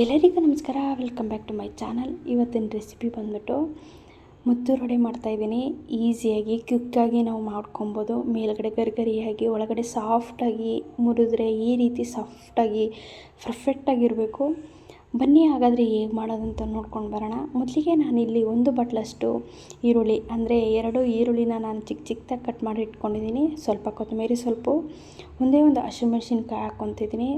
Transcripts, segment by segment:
ಎಲ್ಲರಿಗೂ ನಮಸ್ಕಾರ. Welcome back to my channel ಇವತ್ತಿನ ರೆಸಿಪಿ ಬಂದ್ಬಿಟ್ಟು ಮುದ್ದು ರೊಡೆ ಮಾಡ್ತಾಯಿದ್ದೀನಿ ಈಸಿಯಾಗಿ ಕ್ವಿಕ್ಕಾಗಿ ನಾವು ಮಾಡ್ಕೊಬೋದು. ಮೇಲ್ಗಡೆ ಗರಿಗರಿಯಾಗಿ, ಒಳಗಡೆ ಸಾಫ್ಟಾಗಿ ಮುರಿದ್ರೆ ಈ ರೀತಿ ಸಾಫ್ಟಾಗಿ ಪರ್ಫೆಕ್ಟಾಗಿರಬೇಕು ಬನ್ನಿ ಹಾಗಾದರೆ ಹೇಗೆ ಮಾಡೋದಂತ ನೋಡ್ಕೊಂಡು ಬರೋಣ. ಮೊದಲಿಗೆ ನಾನಿಲ್ಲಿ ಒಂದು ಬಟ್ಲಷ್ಟು ಈರುಳ್ಳಿ, ಅಂದರೆ ಎರಡು ಈರುಳ್ಳಿನ ನಾನು ಚಿಕ್ಕ ಚಿಕ್ಕದಾಗಿ ಕಟ್ ಮಾಡಿ ಇಟ್ಕೊಂಡಿದ್ದೀನಿ. ಸ್ವಲ್ಪ ಕೊತ್ತಂಬರಿ ಸ್ವಲ್ಪ ಒಂದೇ ಒಂದು ಹಸಿಮೆಣ್ಸಿನ್ಕಾಯಿ ಹಾಕ್ಕೊತಿದ್ದೀನಿ.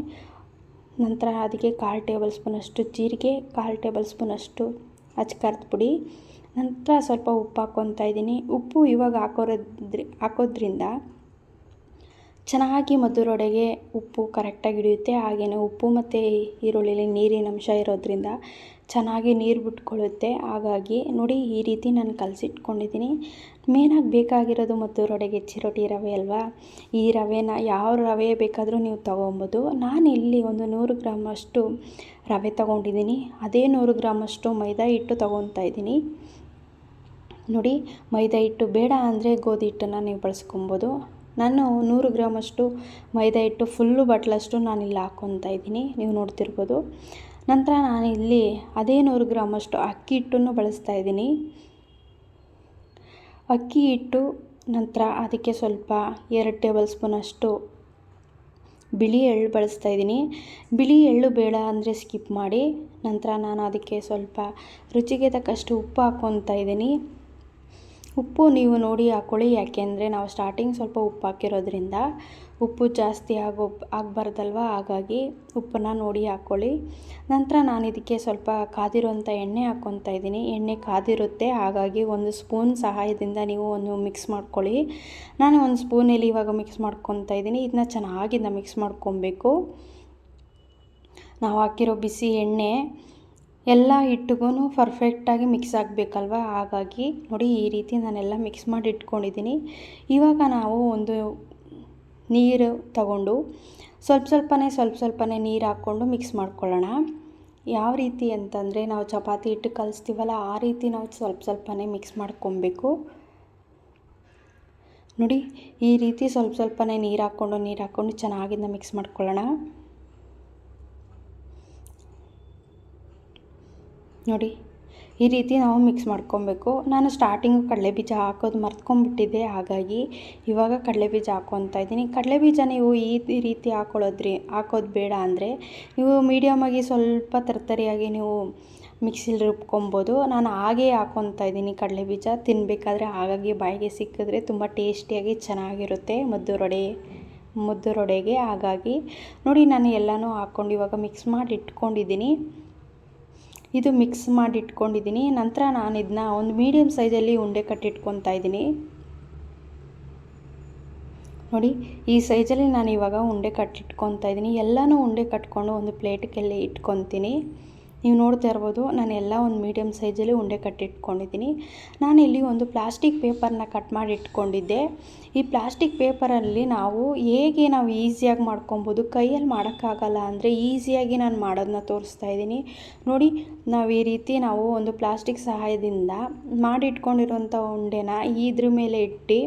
ನಂತರ ಅದಕ್ಕೆ ಕಾಲು ಟೇಬಲ್ ಸ್ಪೂನಷ್ಟು ಜೀರಿಗೆ, ಕಾಲು ಟೇಬಲ್ ಸ್ಪೂನಷ್ಟು ಅಚ್ಕಾರದ ಪುಡಿ. ನಂತರ ಸ್ವಲ್ಪ ಉಪ್ಪು ಹಾಕ್ಕೊತಾ ಇದ್ದೀನಿ. ಉಪ್ಪು ಇವಾಗ ಹಾಕೋರೋದ್ರಿ, ಹಾಕೋದ್ರಿಂದ ಚೆನ್ನಾಗಿ ಮಧುರೊಡೆಗೆ ಉಪ್ಪು ಕರೆಕ್ಟಾಗಿ ಹಿಡಿಯುತ್ತೆ. ಹಾಗೆಯೇ ಉಪ್ಪು ಮತ್ತು ಈರುಳ್ಳಿಲಿ ನೀರಿನ ಅಂಶ ಇರೋದ್ರಿಂದ ಚೆನ್ನಾಗಿ ನೀರು ಬಿಟ್ಕೊಳ್ಳುತ್ತೆ. ಹಾಗಾಗಿ ನೋಡಿ ಈ ರೀತಿ ನಾನು ಕಲಸಿಟ್ಕೊಂಡಿದ್ದೀನಿ ಮೇನಾಗಿ ಬೇಕಾಗಿರೋದು ಮತ್ತು ರೊಡೆಗೆ ಚಿರೋಟಿ ರವೆ ಅಲ್ವಾ? ಈ ರವೆನ ಯಾವ ರವೆ ಬೇಕಾದರೂ ನೀವು ತೊಗೊಬೋದು. ನಾನು ಇಲ್ಲಿ ಒಂದು ನೂರು ಗ್ರಾಮಷ್ಟು ರವೆ ತೊಗೊಂಡಿದ್ದೀನಿ ಅದೇ ನೂರು ಗ್ರಾಮಷ್ಟು ಮೈದಾ ಹಿಟ್ಟು ತೊಗೊತಾ ಇದ್ದೀನಿ ನೋಡಿ ಮೈದಾ ಹಿಟ್ಟು ಬೇಡ ಅಂದರೆ ಗೋಧಿ ಹಿಟ್ಟನ್ನು ನೀವು ಬಳಸ್ಕೊಬೋದು. ನಾನು ನೂರು ಗ್ರಾಮಷ್ಟು ಮೈದಾ ಹಿಟ್ಟು ಫುಲ್ಲು ಬಟ್ಲಷ್ಟು ನಾನು ಇಲ್ಲಿ ಹಾಕ್ಕೊತಾ ಇದ್ದೀನಿ, ನೀವು ನೋಡ್ತಿರ್ಬೋದು. ನಂತರ ನಾನಿಲ್ಲಿ ಅದೇ ನೂರು ಗ್ರಾಮಷ್ಟು ಅಕ್ಕಿ ಹಿಟ್ಟನ್ನು ಬಳಸ್ತಾ ಇದ್ದೀನಿ. ಅಕ್ಕಿ ಹಿಟ್ಟು ನಂತರ ಅದಕ್ಕೆ ಸ್ವಲ್ಪ ಎರಡು ಟೇಬಲ್ ಸ್ಪೂನಷ್ಟು ಬಿಳಿ ಎಳ್ಳು ಬಳಸ್ತಾ ಇದ್ದೀನಿ. ಬಿಳಿ ಎಳ್ಳು ಬೇಡ ಅಂದರೆ ಸ್ಕಿಪ್ ಮಾಡಿ, ನಂತರ ನಾನು ಅದಕ್ಕೆ ಸ್ವಲ್ಪ ರುಚಿಗೆ ತಕ್ಕಷ್ಟು ಉಪ್ಪು ಹಾಕ್ಕೊತಾ ಇದ್ದೀನಿ. ಉಪ್ಪು ನೀವು ನೋಡಿ ಹಾಕ್ಕೊಳ್ಳಿ ಯಾಕೆಂದರೆ ನಾವು ಸ್ಟಾರ್ಟಿಂಗ್ ಸ್ವಲ್ಪ ಉಪ್ಪು ಹಾಕಿರೋದ್ರಿಂದ ಉಪ್ಪು ಜಾಸ್ತಿ ಆಗೋ ಆಗಬಾರ್ದಲ್ವ? ಹಾಗಾಗಿ ಉಪ್ಪನ್ನು ನೋಡಿ ಹಾಕ್ಕೊಳ್ಳಿ ನಂತರ ನಾನು ಇದಕ್ಕೆ ಸ್ವಲ್ಪ ಕಾದಿರೋಂಥ ಎಣ್ಣೆ ಹಾಕ್ಕೊತಾ ಇದ್ದೀನಿ. ಎಣ್ಣೆ ಕಾದಿರುತ್ತೆ. ಹಾಗಾಗಿ ಒಂದು ಸ್ಪೂನ್ ಸಹಾಯದಿಂದ ನೀವು ಒಂದು ಮಿಕ್ಸ್ ಮಾಡ್ಕೊಳ್ಳಿ. ನಾನು ಒಂದು ಸ್ಪೂನಲ್ಲಿ ಇವಾಗ ಮಿಕ್ಸ್ ಮಾಡ್ಕೊತಾ ಇದ್ದೀನಿ. ಇದನ್ನ ಚೆನ್ನಾಗಿಂದ ಮಿಕ್ಸ್ ಮಾಡ್ಕೊಬೇಕು. ನಾವು ಹಾಕಿರೋ ಬಿಸಿ ಎಣ್ಣೆ ಎಲ್ಲ ಹಿಟ್ಟಿಗೂ ಪರ್ಫೆಕ್ಟಾಗಿ ಮಿಕ್ಸ್ ಆಗಬೇಕಲ್ವ? ಹಾಗಾಗಿ ನೋಡಿ ಈ ರೀತಿ ನಾನೆಲ್ಲ ಮಿಕ್ಸ್ ಮಾಡಿ ಇಟ್ಕೊಂಡಿದ್ದೀನಿ. ಇವಾಗ ನಾವು ಒಂದು ನೀರು ತಗೊಂಡು ಸ್ವಲ್ಪ ಸ್ವಲ್ಪನೇ ಸ್ವಲ್ಪ ಸ್ವಲ್ಪನೇ ನೀರು ಹಾಕ್ಕೊಂಡು ಮಿಕ್ಸ್ ಮಾಡ್ಕೊಳ್ಳೋಣ. ಯಾವ ರೀತಿ ಅಂತಂದರೆ ನಾವು ಚಪಾತಿ ಹಿಟ್ಟು ಕಲಿಸ್ತೀವಲ್ಲ ಆ ರೀತಿ ನಾವು ಸ್ವಲ್ಪ ಸ್ವಲ್ಪನೇ ಮಿಕ್ಸ್ ಮಾಡ್ಕೊಬೇಕು. ನೋಡಿ ಈ ರೀತಿ ಸ್ವಲ್ಪ ಸ್ವಲ್ಪನೇ ನೀರು ಹಾಕ್ಕೊಂಡು ನೀರು ಹಾಕ್ಕೊಂಡು ಚೆನ್ನಾಗಿಂದ ಮಿಕ್ಸ್ ಮಾಡ್ಕೊಳ್ಳೋಣ. ನೋಡಿ, ಈ ರೀತಿ ನಾವು ಮಿಕ್ಸ್ ಮಾಡ್ಕೊಬೇಕು. ನಾನು ಸ್ಟಾರ್ಟಿಂಗು ಕಡಲೆ ಬೀಜ ಹಾಕೋದು ಮರ್ತ್ಕೊಂಡ್ಬಿಟ್ಟಿದ್ದೆ, ಹಾಗಾಗಿ ಇವಾಗ ಕಡಲೆ ಬೀಜ ಹಾಕ್ಕೊತಾ ಇದ್ದೀನಿ. ಕಡಲೆ ಬೀಜ ನೀವು ಈ ರೀತಿ ಹಾಕೊಳ್ಳೋದ್ರಿ ಹಾಕೋದು ಬೇಡ ಅಂದರೆ ನೀವು ಮೀಡಿಯಮಾಗಿ ಸ್ವಲ್ಪ ತರ್ತರಿಯಾಗಿ ನೀವು ಮಿಕ್ಸಿಲಿ ರುಬ್ಕೊಬೋದು. ನಾನು ಹಾಗೇ ಹಾಕ್ಕೊತಾ ಇದ್ದೀನಿ ಕಡಲೆ ಬೀಜ ತಿನ್ನಬೇಕಾದ್ರೆ ಹಾಗಾಗಿ ಬಾಯಿಗೆ ಸಿಕ್ಕಿದ್ರೆ ತುಂಬ ಟೇಸ್ಟಿಯಾಗಿ ಚೆನ್ನಾಗಿರುತ್ತೆ ಮದ್ದು ರೊಡೆ, ಮುದ್ದು ರೊಡೆಗೆ. ಹಾಗಾಗಿ ನೋಡಿ, ನಾನು ಎಲ್ಲನೂ ಹಾಕ್ಕೊಂಡು ಇವಾಗ ಮಿಕ್ಸ್ ಮಾಡಿ ಇಟ್ಕೊಂಡಿದ್ದೀನಿ ಇದು ಮಿಕ್ಸ್ ಮಾಡಿ ಇಟ್ಕೊಂಡಿದ್ದೀನಿ ನಂತರ ನಾನು ಇದನ್ನ ಒಂದು ಮೀಡಿಯಮ್ ಸೈಜಲ್ಲಿ ಉಂಡೆ ಕಟ್ಟಿಟ್ಕೊತಾ ಇದ್ದೀನಿ. ನೋಡಿ, ಈ ಸೈಜಲ್ಲಿ ನಾನು ಇವಾಗ ಉಂಡೆ ಕಟ್ಟಿಟ್ಕೊತಾ ಇದ್ದೀನಿ. ಎಲ್ಲನೂ ಉಂಡೆ ಕಟ್ಕೊಂಡು ಒಂದು ಪ್ಲೇಟ್ಗೆಲ್ಲಿ ಇಟ್ಕೊತೀನಿ. ನೀವು ನೋಡ್ತಾ ಇರ್ಬೋದು, ನಾನು ಎಲ್ಲ ಒಂದು ಮೀಡಿಯಮ್ ಸೈಜಲ್ಲಿ ಉಂಡೆ ಕಟ್ಟಿಟ್ಕೊಂಡಿದ್ದೀನಿ. ನಾನು ಇಲ್ಲಿ ಒಂದು ಪ್ಲಾಸ್ಟಿಕ್ ಪೇಪರ್ನ ಕಟ್ ಮಾಡಿ ಇಟ್ಕೊಂಡಿದ್ದೆ. ಈ ಪ್ಲಾಸ್ಟಿಕ್ ಪೇಪರಲ್ಲಿ ನಾವು ಹೇಗೆ ನಾವು ಈಸಿಯಾಗಿ ಮಾಡ್ಕೊಬೋದು, ಕೈಯಲ್ಲಿ ಮಾಡೋಕ್ಕಾಗಲ್ಲ ಅಂದರೆ ಈಸಿಯಾಗಿ ನಾನು ಮಾಡೋದನ್ನ ತೋರಿಸ್ತಾ ಇದ್ದೀನಿ. ನೋಡಿ, ನಾವು ಈ ರೀತಿ ನಾವು ಒಂದು ಪ್ಲಾಸ್ಟಿಕ್ ಸಹಾಯದಿಂದ ಮಾಡಿಟ್ಕೊಂಡಿರೋಂಥ ಉಂಡೆನ ಇದ್ರ ಮೇಲೆ ಇಟ್ಟು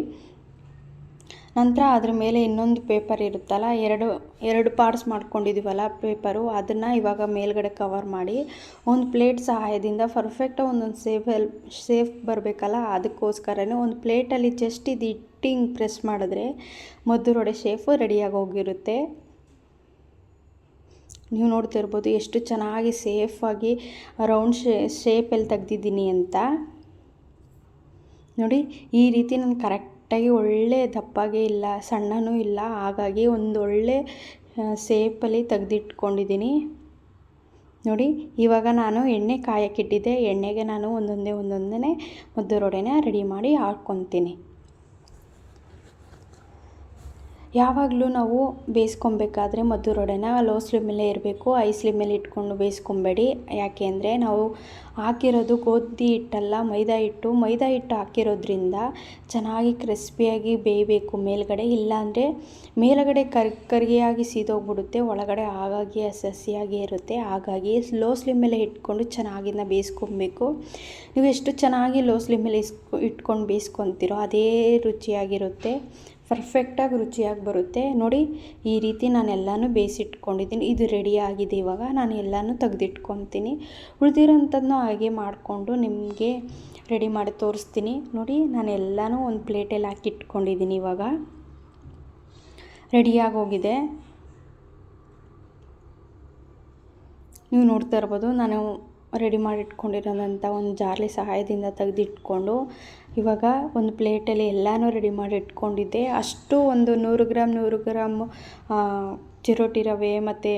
ನಂತರ ಅದ್ರ ಮೇಲೆ ಇನ್ನೊಂದು ಪೇಪರ್ ಇರುತ್ತಲ್ಲ, ಎರಡು ಎರಡು ಪಾರ್ಟ್ಸ್ ಮಾಡ್ಕೊಂಡಿದ್ದೀವಲ್ಲ ಪೇಪರು ಅದನ್ನು ಇವಾಗ ಮೇಲ್ಗಡೆ ಕವರ್ ಮಾಡಿ, ಒಂದು ಪ್ಲೇಟ್ ಸಹಾಯದಿಂದ ಪರ್ಫೆಕ್ಟಾಗಿ ಒಂದೊಂದು ಸೇಫ್ ಹೆಲ್ಪ್ ಸೇಫ್ ಬರಬೇಕಲ್ಲ, ಅದಕ್ಕೋಸ್ಕರನೇ ಒಂದು ಪ್ಲೇಟಲ್ಲಿ ಜಸ್ಟ್ ಇದು ಇಟ್ಟಿಂಗ್ ಪ್ರೆಸ್ ಮಾಡಿದ್ರೆ ಮದ್ದು ರೊಡೆ ಶೇಫು ರೆಡಿಯಾಗಿ ಹೋಗಿರುತ್ತೆ. ನೀವು ನೋಡ್ತಿರ್ಬೋದು ಎಷ್ಟು ಚೆನ್ನಾಗಿ ಸೇಫಾಗಿ ರೌಂಡ್ ಶೇ ಶೇಪಲ್ಲಿ ತೆಗ್ದಿದ್ದೀನಿ ಅಂತ. ನೋಡಿ, ಈ ರೀತಿ ನಾನು ಕರೆಕ್ಟ್ ಕರೆಕ್ಟಾಗಿ ಒಳ್ಳೆ ದಪ್ಪಗೆ ಇಲ್ಲ, ಸಣ್ಣನೂ ಇಲ್ಲ. ಹಾಗಾಗಿ ಒಂದು ಒಳ್ಳೆ ಸೇಪಲ್ಲಿ ತೆಗೆದಿಟ್ಕೊಂಡಿದ್ದೀನಿ. ನೋಡಿ, ಇವಾಗ ನಾನು ಎಣ್ಣೆ ಕಾಯಕ್ಕಿಟ್ಟಿದ್ದೆ. ಎಣ್ಣೆಗೆ ನಾನು ಒಂದೊಂದೇ ಒಂದೊಂದೇ ಮುದ್ದು ರೊಡೆನ ರೆಡಿ ಮಾಡಿ ಹಾಕ್ಕೊತೀನಿ. ಯಾವಾಗಲೂ ನಾವು ಬೇಯಿಸ್ಕೊಬೇಕಾದ್ರೆ ಮದ್ದು ರೊಡೆನ ಲೋ ಸ್ಲಿಮ್ಮಲ್ಲೇ ಇರಬೇಕು. ಐ ಮೇಲೆ ಇಟ್ಕೊಂಡು ಬೇಯಿಸ್ಕೊಬೇಡಿ. ಯಾಕೆ ಅಂದರೆ ನಾವು ಹಾಕಿರೋದು ಗೋಧಿ ಹಿಟ್ಟಲ್ಲ, ಮೈದಾ ಹಿಟ್ಟು. ಮೈದಾ ಹಿಟ್ಟು ಹಾಕಿರೋದ್ರಿಂದ ಚೆನ್ನಾಗಿ ಕ್ರಿಸ್ಪಿಯಾಗಿ ಬೇಯಬೇಕು ಮೇಲ್ಗಡೆ. ಇಲ್ಲಾಂದರೆ ಮೇಲುಗಡೆ ಕರ್, ಕರಿಗೆಯಾಗಿ ಸೀದೋಗ್ಬಿಡುತ್ತೆ, ಒಳಗಡೆ ಹಾಗಾಗಿ ಹಸಿ ಇರುತ್ತೆ. ಹಾಗಾಗಿ ಲೋ ಮೇಲೆ ಇಟ್ಕೊಂಡು ಚೆನ್ನಾಗಿನ ಬೇಯಿಸ್ಕೊಬೇಕು. ನೀವು ಎಷ್ಟು ಚೆನ್ನಾಗಿ ಲೋ ಮೇಲೆ ಇಸ್ಕೊ, ಇಟ್ಕೊಂಡು ಬೇಯಿಸ್ಕೊತೀರೋ ಅದೇ ರುಚಿಯಾಗಿರುತ್ತೆ. ಪರ್ಫೆಕ್ಟಾಗಿ ರುಚಿಯಾಗಿ ಬರುತ್ತೆ. ನೋಡಿ, ಈ ರೀತಿ ನಾನು ಎಲ್ಲನೂ ಬೇಯಿಸಿಟ್ಕೊಂಡಿದ್ದೀನಿ. ಇದು ರೆಡಿ ಆಗಿದೆ ಇವಾಗ. ನಾನು ಎಲ್ಲನೂ ತೆಗೆದಿಟ್ಕೊತೀನಿ. ಉಳಿದಿರೋಂಥದ್ದನ್ನು ಹಾಗೆ ಮಾಡಿಕೊಂಡು ನಿಮಗೆ ರೆಡಿ ಮಾಡಿ ತೋರಿಸ್ತೀನಿ. ನೋಡಿ, ನಾನು ಎಲ್ಲನೂ ಒಂದು ಪ್ಲೇಟಲ್ಲಿ ಹಾಕಿ ಇಟ್ಕೊಂಡಿದ್ದೀನಿ ಇವಾಗ. ರೆಡಿಯಾಗಿ ಹೋಗಿದೆ ನೀವು ನೋಡ್ತಾ ಇರ್ಬೋದು, ನಾನು ರೆಡಿ ಮಾಡಿ ಇಟ್ಕೊಂಡಿರೋದಂಥ ಒಂದು ಜಾರ್ಲಿ ಸಹಾಯದಿಂದ ತೆಗೆದಿಟ್ಕೊಂಡು ಇವಾಗ ಒಂದು ಪ್ಲೇಟಲ್ಲಿ ಎಲ್ಲನೂ ರೆಡಿ ಮಾಡಿ ಇಟ್ಕೊಂಡಿದ್ದೆ. ಅಷ್ಟು ಒಂದು ನೂರು ಗ್ರಾಮ್ ನೂರು ಗ್ರಾಮ್ ಚಿರೋಟಿ ರವೆ ಮತ್ತು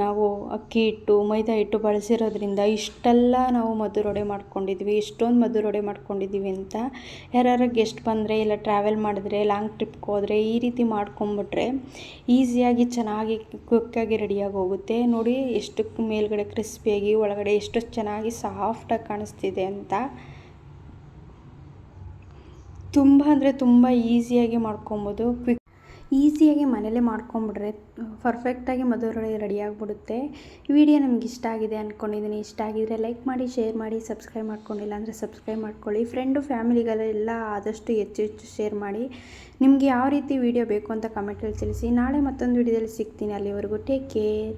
ನಾವು ಅಕ್ಕಿ ಹಿಟ್ಟು, ಮೈದಾ ಹಿಟ್ಟು ಬಳಸಿರೋದ್ರಿಂದ ಇಷ್ಟೆಲ್ಲ ನಾವು ಮಧುರೊಡೆ ಮಾಡ್ಕೊಂಡಿದ್ವಿ. ಇಷ್ಟೊಂದು ಮಧುರೊಡೆ ಮಾಡ್ಕೊಂಡಿದ್ದೀವಿ ಅಂತ. ಯಾರ್ಯಾರು ಗೆಸ್ಟ್ ಬಂದರೆ ಇಲ್ಲ ಟ್ರಾವೆಲ್ ಮಾಡಿದ್ರೆ ಲಾಂಗ್ ಟ್ರಿಪ್ಗೆ ಹೋದರೆ ಈ ರೀತಿ ಮಾಡ್ಕೊಂಬಿಟ್ರೆ ಈಸಿಯಾಗಿ ಚೆನ್ನಾಗಿ ಕ್ವಿಕ್ಕಾಗಿ ರೆಡಿಯಾಗಿ ಹೋಗುತ್ತೆ. ನೋಡಿ ಎಷ್ಟು ಮೇಲ್ಗಡೆ ಕ್ರಿಸ್ಪಿಯಾಗಿ ಒಳಗಡೆ ಎಷ್ಟು ಚೆನ್ನಾಗಿ ಸಾಫ್ಟಾಗಿ ಕಾಣಿಸ್ತಿದೆ ಅಂತ. ತುಂಬ ಅಂದರೆ ತುಂಬ ಈಸಿಯಾಗಿ ಮಾಡ್ಕೊಬೋದು. ಕ್ವಿಕ್ ಈಸಿಯಾಗಿ ಮನೇಲೇ ಮಾಡ್ಕೊಂಬಿಟ್ರೆ ಪರ್ಫೆಕ್ಟಾಗಿ ಮಧುರೊಡೆ ರೆಡಿ ಆಗಿಬಿಡುತ್ತೆ. ವಿಡಿಯೋ ನಿಮ್ಗೆ ಇಷ್ಟ ಆಗಿದೆ ಅಂದ್ಕೊಂಡಿದ್ದೀನಿ ಇಷ್ಟ ಆಗಿದರೆ ಲೈಕ್ ಮಾಡಿ ಶೇರ್ ಮಾಡಿ ಸಬ್ಸ್ಕ್ರೈಬ್ ಮಾಡ್ಕೊಂಡಿಲ್ಲ ಅಂದರೆ ಸಬ್ಸ್ಕ್ರೈಬ್ ಮಾಡ್ಕೊಳ್ಳಿ. ಫ್ರೆಂಡು ಫ್ಯಾಮಿಲಿಗಳೆಲ್ಲ ಆದಷ್ಟು ಹೆಚ್ಚು ಹೆಚ್ಚು ಶೇರ್ ಮಾಡಿ. ನಿಮಗೆ ಯಾವ ರೀತಿ ವಿಡಿಯೋ ಬೇಕು ಅಂತ ಕಮೆಂಟಲ್ಲಿ ತಿಳಿಸಿ. ನಾಳೆ ಮತ್ತೊಂದು ವಿಡಿಯೋದಲ್ಲಿ ಸಿಗ್ತೀನಿ ಅಲ್ಲಿವರೆಗೂ. Take care